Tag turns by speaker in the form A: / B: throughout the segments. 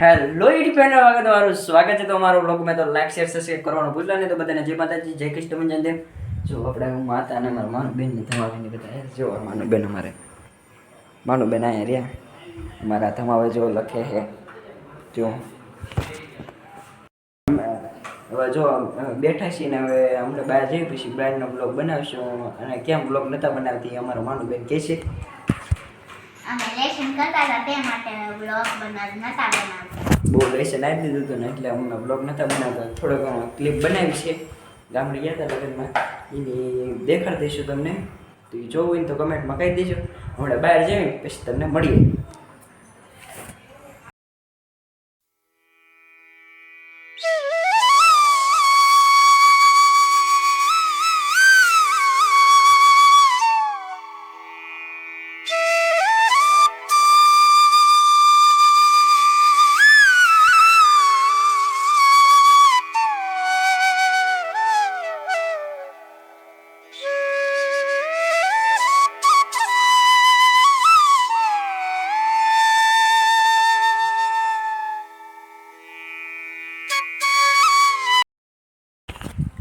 A: Hello independent વાગે તમારું સ્વાગત છે તમારો બ્લોગ મેં. તો લાઈક શેર સબસ્ક્રાઈબ કરવાનું ભૂલતા નહીં. તો બધાને જય માતાજી, જય કૃષ્ણ મંજન દેવ જો આપણે હું માતા અને મારા માનું બેન ને ધમાવીને બધા જો આ માનું બેન અમારે. માનું બેન અહીંયા રહ્યા. મારા ધમાવે જો લખે છે. જો. હવે જો બેઠા છીએ ને હવે અમને બહાર જઈ પછી બહારનો બ્લોગ બનાવશું. અને કેમ બ્લોગ નતા બનાવતી અમારું માનું બેન કહે છે.
B: કરતા હતા તે
A: બહુ લેસન આપી દીધું હતું ને એટલે હું બ્લોગ નતા બનાવતા. થોડો ઘણો ક્લિપ બનાવી છે. ગામડે ગયા હતા લગ્નમાં. એની દેખાડી દઈશું તમને. તો એ જોવું હોય તો કમેન્ટમાં કહી દેજો. હમણાં બહાર જઈએ પછી તમને મળીએ.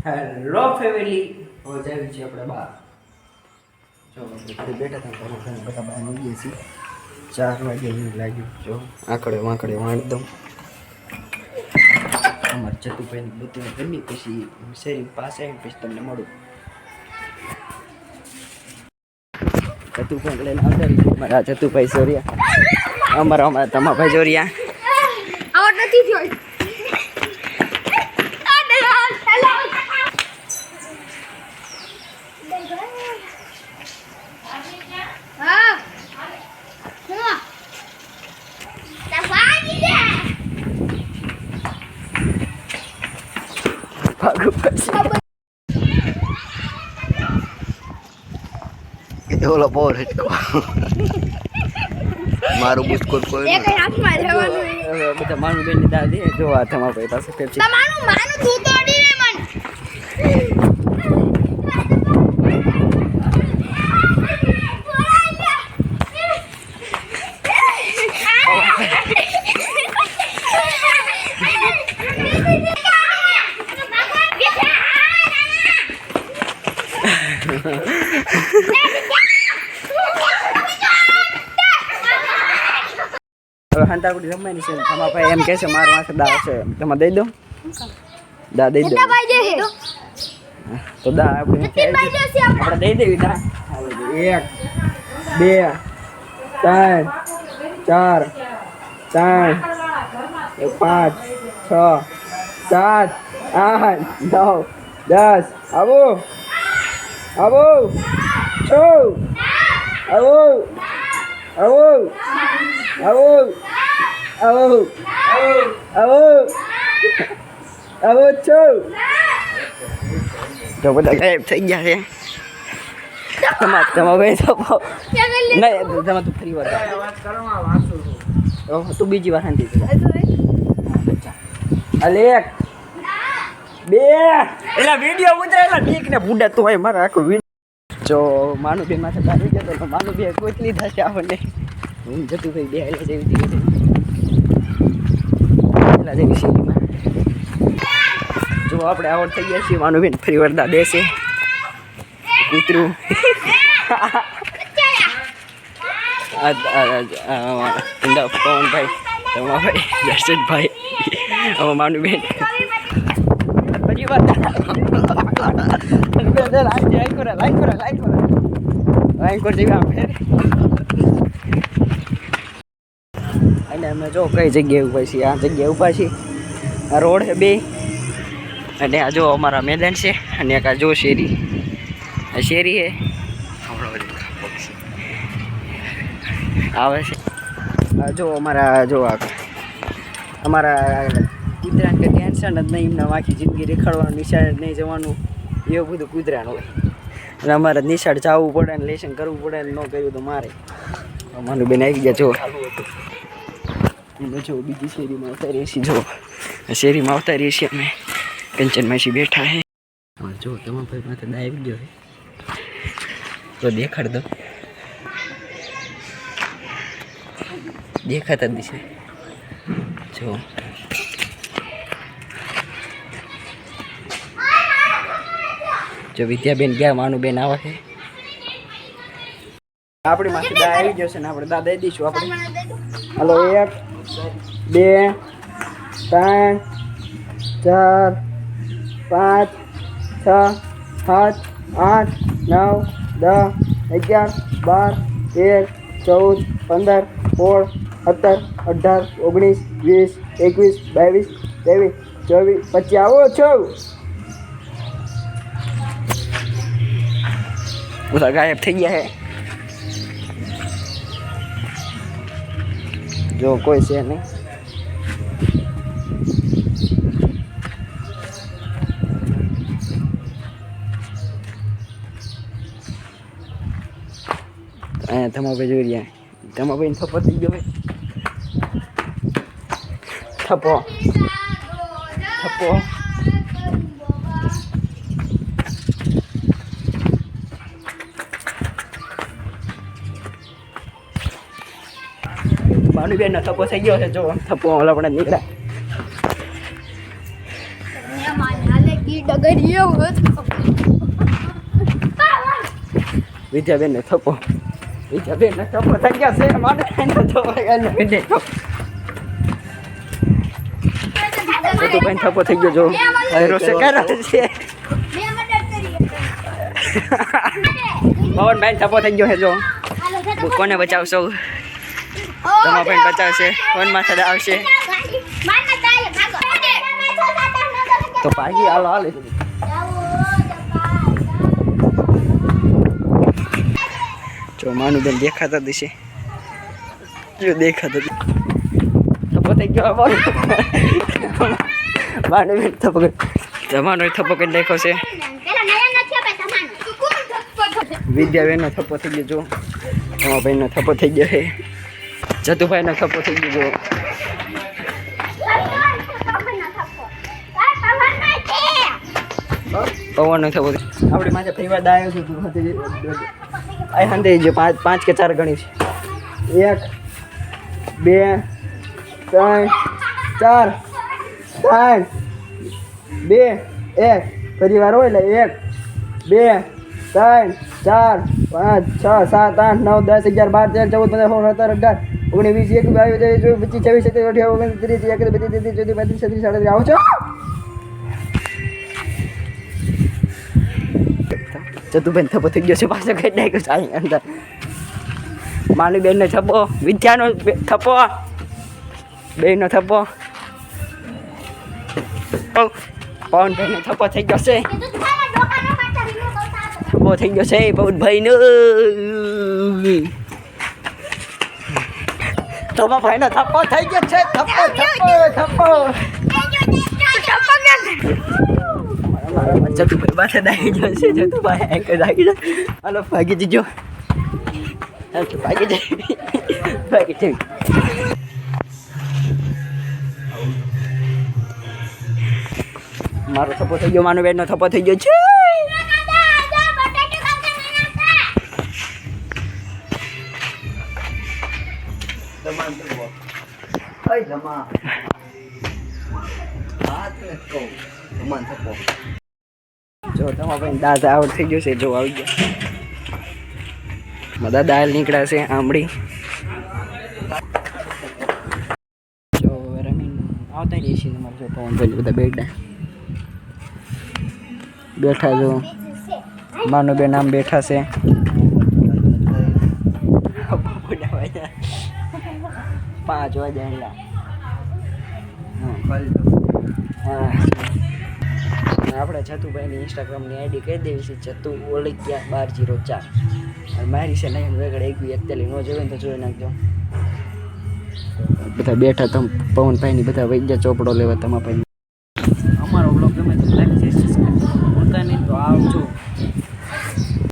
A: હેલો ફેમિલી હવે જાવી છીએ આપણે બહાર જો બેઠા હતા બધા બહાર નીકળીએ છીએ. ચાર વાગે એવું લાગ્યું. જો, આંકડે વાંકડે વાણી દઉં અમારે ચતુભાઈની બધું ગમી પછી શેરી પાસે પછી તમને મળું. ચતુભાઈ લઈને આવતા રહીશું. મારા ચતુભાઈ જોરિયા. અમારા અમારા તમાભાઈ જોરિયા
B: આવડ નથી થયો હા હું તવાજી દે
A: ભાગું પછી ઓલો બહુ રટકો મારું બુસ્કોટ કોઈ બધા માનું બેનની દાદી જોવા તમારા પાસે પેપ્સી
B: માનું મન
A: હવે હંતાકુડી રમવાની છે તમારા ભાઈ એમ કહે છે મારો આંખ દા છે તમે દઈ દો દા દઈ દો તો દા આપણે આપણે દઈ દેવી દા એક બે ત્રણ ચાર ત્રણ એક પાંચ છ સાત આઠ નવ દસ આવો આવો છો આવો આવો આવો આવો આવો આવો છો. તો બધા ગાયબ થઈ ગયા છે. ભાઈ તો નહીં તમે તું ફરી વાર તું બીજી વાર શાંતિ અલે બે એટલે વીડિયો ઉતરેલા બીક ને બુડા તું હોય મારા આખું વીડિયો જો માનું બે માથે કાઢી ગયો તો માનું બે કોઈ લીધા છે આપણને હું જતું ભાઈ બે એટલે જેવી ધીરે એલા જેવી શેરીમાં જો આપણે આવડ થઈ ગયા છીએ માનું બેન ફરી વરદા દેશે કૂતરું પવનભાઈ તમાભાઈ દર્શનભાઈ આમાં માનું આમ અને અમે જો કઈ જગ્યાએ ઊભા છીએ? આ જગ્યાએ ઊભા છીએ. રોડ છે બે. અને આ જો અમારા મેદાન છે અને એક આ જો શેરી. આ શેરી છે. આવે છે. આ જો અમારા જો અમારા કૂતરાને કે ટેન્શન જ નહીં, એમને આખી જિંદગી રેખાડવાનું, નિશાળ નહીં જવાનું, એવું બધું કૂતરાનું હોય. અને અમારે નિશાળ જવું પડે ને લેસન કરવું પડે ને ન કર્યું તો મારે. અમારું બેન આવી ગયા, જો. જો બીજી શેરીમાં આવતા રહીએ છીએ, જો. શેરીમાં આવતા રહીએ છીએ અમે. કંચન માસી બેઠા હે. જો, તમારા ભાઈ માથે દા આવી ગયો તો દેખાડ દો. દેખાતા જ દિશે જો. જો વિદ્યાબેન ગયા માનુબેન આવે છે. આપણી માથે દા આવી જશે ને આપણે દા દઈ દઈશું આપણે. હલો એક બે ત્રણ ચાર પાંચ છ સાત આઠ નવ દસ અગિયાર બાર તેર ચૌદ પંદર સોળ સત્તર અઢાર ઓગણીસ વીસ એકવીસ બાવીસ ત્રેવીસ ચોવીસ પચીસ આવો છો. બધા ગાયબ થઈ ગયા હે જો કોઈ છે નહીં અહીંયા તમાભાઈ જોઈ રહ્યા તમાભાઈ થપ્પો થઈ ગયો ભાઈ થપ્પો થપ્પો ભાનુબેન નો થપ્પો થઈ ગયો છે જો થપ્પો ઓલા પણ નીકળ્યા. વિદ્યાબેન ને થપ્પો. વિદ્યાબેન ને થપ્પો થઈ ગયો છે મારે નો થપ્પો એને બેન ભાઈ થપ્પો થઈ ગયો જો. હેરો છે કરે છે. પવનભાઈ થપ્પો થઈ ગયો છે જો. કોને બચાવશો? તમારા ભાઈ બચાવશે ફોન માથે આવશે તો ભાગી હાલો હાલે જો માનુબેન દેખાતા દિશે જો દેખાતા થઈ ગયો માનુબેન તમારો થપ્પો કરી નાખ્યો છે. વિદ્યાબેનનો થપ્પો થઈ ગયો જો. તમારા ભાઈનો થપ્પો થઈ ગયો છે. જતુભાઈનો થપ્પો થઈ ગયો. થપ્પો થઈ- આપણી માથે ફરીવાર ડાયો છે તું પાંચ પાંચ કે ચાર ગણી છે. એક, બે, ત્રણ, ચાર ત્રણ બે, એક. પરિવાર હોય એટલે એક, બે, ત્રણ, ચાર પાંચ, છ, સાત, આઠ, નવ, દસ, અગિયાર, બાર, તેર, ચૌદ, પંદર, સોળ, સત્તર, અઢાર, ઓગણીસ, વીસ, એકવીસ, બાવીસ ત્રેવીસ ચોવીસ પચીસ, છવ્વીસ, સત્યાવીસ, અઠ્યાવીસ ઓગણીસ ત્રીસ એકત્રીસ, બત્રીસ, તેત્રીસ, ચોત્રીસ, પાંત્રીસ, છત્રીસ, સાડત્રીસ, આવો છો? ચતુબેન થપ્પો થઈ ગયો છે પાછો કઈ ડાયકો અહીં અંદર. માનુબેન બેનનો થપ્પો, વિદ્યાનો થપ્પો. બેનો થપ્પો. પવનભાઈ નો થપ્પો થઈ ગયો છે. થપ્પો થઈ ગયો છે પવનભાઈ નો તમારા ભાઈ નો થપ્પો થઈ ગયો છે થપ્પો થપ્પો થપ્પો જતુભાઈ પાસે દાગી જશે જતુભાઈ એક દાગી જાય હાલો ભાગી જજો હાલો ભાગી જાય ભાગી જાય મારો થપ્પો થઈ ગયો માનો બેનનો થપ્પો થઈ ગયો છે જો, તમારા ભાઈ દાદા આવડ થઈ ગયો છે, જો, આવી ગયા. બધા દાલ નીકળ્યા છે, આંબળી. જો રમીને આવતા રહીએ છીએ તમારે જો પવનભાઈ બધા બેઠા. બેઠા જો. માનું બેન આમ બેઠા છે. પાંચ વાગ્યા હા. આપણે જતુભાઈની ઇન્સ્ટાગ્રામની આઈડી કહી દેવી છે છતુ જતુ ગયા બાર જીરો ચાર. અને મારી છે નહીં વેગડે એક બી એકતાલી નો જોવે ને તો જોઈ નાખજો. બધા બેઠા તમ પવનભાઈની બધા વૈદ્ય ચોપડો લેવા તમા ભાઈ